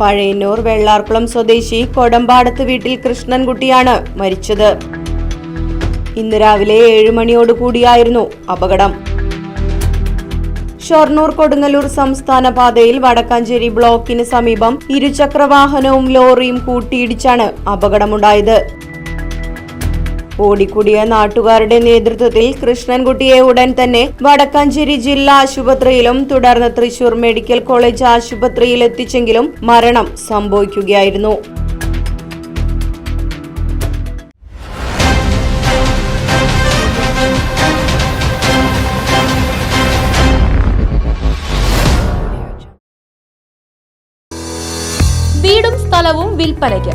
പഴയന്നൂർ വെള്ളാർക്കുളം സ്വദേശി കൊടമ്പാടത്ത് വീട്ടിൽ കൃഷ്ണൻകുട്ടിയാണ് മരിച്ചത്. ഇന്ന് രാവിലെ ഏഴ് മണിയോട് കൂടിയായിരുന്നു അപകടം. ഷൊർണൂർ കൊടുങ്ങല്ലൂർ സംസ്ഥാന പാതയിൽ വടക്കാഞ്ചേരി ബ്ലോക്കിന് സമീപം ഇരുചക്രവാഹനവും ലോറിയും കൂട്ടിയിടിച്ചാണ് അപകടമുണ്ടായത്. ഓടിക്കൂടിയ നാട്ടുകാരുടെ നേതൃത്വത്തിൽ കൃഷ്ണൻകുട്ടിയെ ഉടൻ തന്നെ വടക്കാഞ്ചേരി ജില്ലാ ആശുപത്രിയിലും തുടർന്ന് തൃശൂർ മെഡിക്കൽ കോളേജ് ആശുപത്രിയിൽ എത്തിച്ചെങ്കിലും മരണം സംഭവിക്കുകയായിരുന്നു. വീടും സ്ഥലവും വിൽപ്പനയ്ക്ക്.